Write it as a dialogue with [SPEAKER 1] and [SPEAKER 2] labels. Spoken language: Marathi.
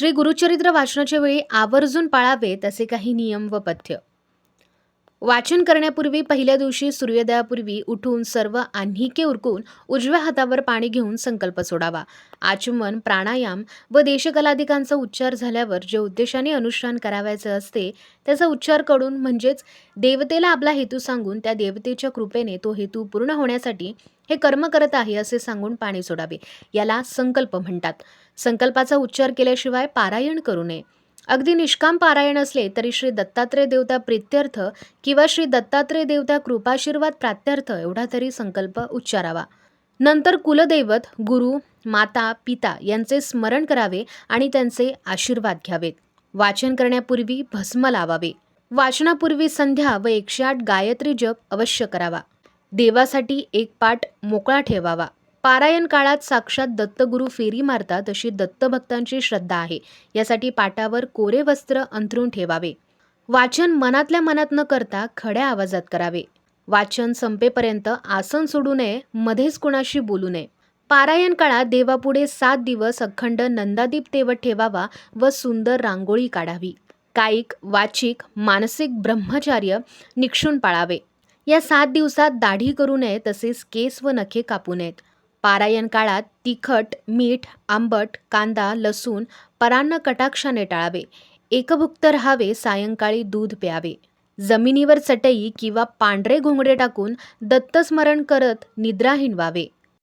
[SPEAKER 1] श्री गुरुचरित्र वाचनाच्या वेळी आवर्जून पाळावेत असे काही नियम व पथ्य. वाचन करण्यापूर्वी पहिल्या दिवशी सूर्योदयापूर्वी उठून सर्व आन्हिके उरकून उजव्या हातावर पाणी घेऊन संकल्प सोडावा. आचमन प्राणायाम व देशकलाधिकांचा उच्चार झाल्यावर जे उद्देशाने अनुष्ठान करावायचे असते त्याचा उच्चार करून म्हणजेच देवतेला आपला हेतू सांगून त्या देवतेच्या कृपेने तो हेतू पूर्ण होण्यासाठी हे कर्म करत आहे असे सांगून पाणी सोडावे. याला संकल्प म्हणतात. संकल्पाचा उच्चार केल्याशिवाय पारायण करू नये. अगदी निष्काम पारायण असले तरी श्री दत्तात्रय देवता प्रित्यर्थ किंवा श्री दत्तात्रय देवता कृपाशीर्वाद प्रात्यर्थ एवढा तरी संकल्प उच्चारावा. नंतर कुलदैवत गुरु माता पिता यांचे स्मरण करावे आणि त्यांचे आशीर्वाद घ्यावेत. वाचन करण्यापूर्वी भस्म लावावे. वाचनापूर्वी संध्या व एकशे आठ गायत्री जप अवश्य करावा. देवासाठी एक पाठ मोकळा ठेवावा. पारायण काळात साक्षात दत्तगुरू फेरी मारतात अशी दत्तभक्तांची श्रद्धा आहे. यासाठी पाटावर कोरे वस्त्र अंथरून ठेवावे. वाचन मनातल्या मनात न करता खड्या आवाजात करावे. वाचन संपेपर्यंत आसन सोडू नये मध्येच कुणाशी बोलू नये. पारायण काळात देवापुढे सात दिवस अखंड नंदादीप तेवत ठेवावा व सुंदर रांगोळी काढावी. कायिक वाचिक मानसिक ब्रह्मचार्य निक्षून पाळावे. या सात दिवसात दाढी करू नये तसेच केस व नखे कापू नयेत. पारायण काळात तिखट मीठ आंबट कांदा लसूण परान्न कटाक्षाने टाळावे. एकभुक्त राहावे सायंकाळी दूध प्यावे. जमिनीवर चटई किंवा पांढरे घोंगडे टाकून दत्तस्मरण करत निद्राहीन व्हावे.